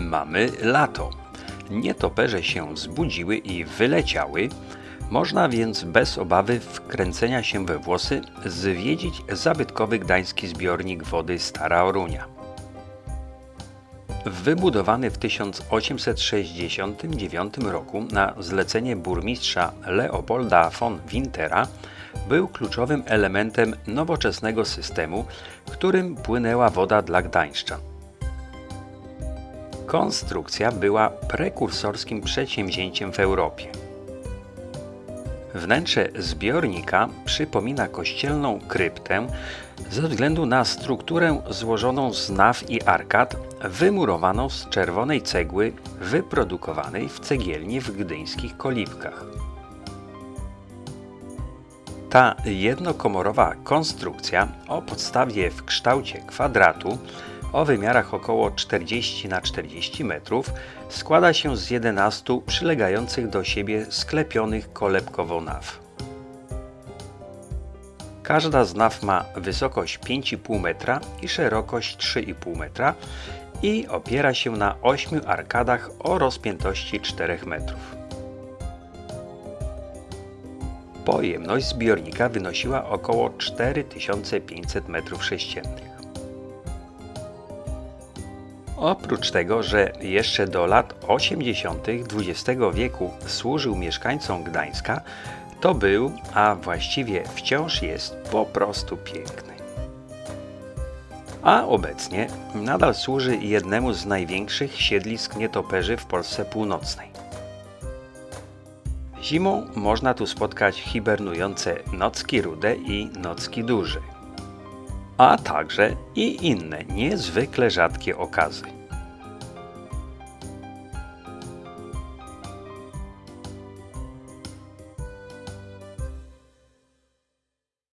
Mamy lato. Nietoperze się zbudziły i wyleciały. Można więc bez obawy wkręcenia się we włosy zwiedzić zabytkowy gdański zbiornik wody Stara Orunia. Wybudowany w 1869 roku na zlecenie burmistrza Leopolda von Wintera, był kluczowym elementem nowoczesnego systemu, którym płynęła woda dla Gdańszczan. Konstrukcja była prekursorskim przedsięwzięciem w Europie. Wnętrze zbiornika przypomina kościelną kryptę ze względu na strukturę złożoną z naw i arkad, wymurowaną z czerwonej cegły wyprodukowanej w cegielni w gdyńskich Koliwkach. Ta jednokomorowa konstrukcja o podstawie w kształcie kwadratu o wymiarach około 40 na 40 metrów składa się z 11 przylegających do siebie sklepionych kolebkowo naw. Każda z naw ma wysokość 5,5 metra i szerokość 3,5 metra i opiera się na 8 arkadach o rozpiętości 4 metrów. Pojemność zbiornika wynosiła około 4500 m3. Oprócz tego, że jeszcze do lat 80. XX wieku służył mieszkańcom Gdańska, to był, a właściwie wciąż jest po prostu piękny. A obecnie nadal służy jednemu z największych siedlisk nietoperzy w Polsce Północnej. Zimą można tu spotkać hibernujące nocki rude i nocki duże, a także i inne niezwykle rzadkie okazy.